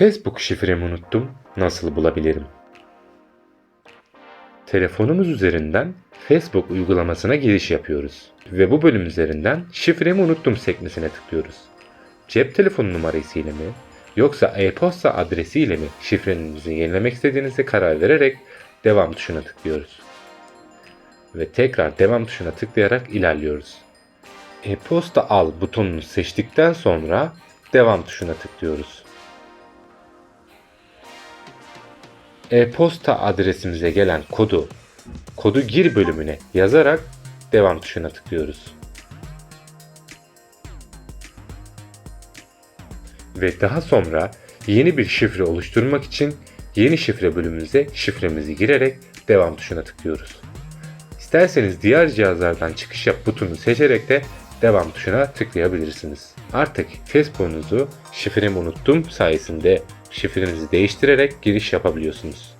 Facebook şifremi unuttum. Nasıl bulabilirim? Telefonumuz üzerinden Facebook uygulamasına giriş yapıyoruz. Ve bu bölüm üzerinden şifremi unuttum sekmesine tıklıyoruz. Cep telefonu numarasıyla mı yoksa e-posta adresiyle mi şifrenizi yenilemek istediğinize karar vererek devam tuşuna tıklıyoruz. Ve tekrar devam tuşuna tıklayarak ilerliyoruz. E-posta al butonunu seçtikten sonra devam tuşuna tıklıyoruz. E-posta adresimize gelen kodu kodu gir bölümüne yazarak devam tuşuna tıklıyoruz. Ve daha sonra yeni bir şifre oluşturmak için yeni şifre bölümümüze şifremizi girerek devam tuşuna tıklıyoruz. İsterseniz diğer cihazlardan çıkış yap butonunu seçerek de devam tuşuna tıklayabilirsiniz. Artık Facebook'unuzu şifremi unuttum sayesinde şifrenizi değiştirerek giriş yapabiliyorsunuz.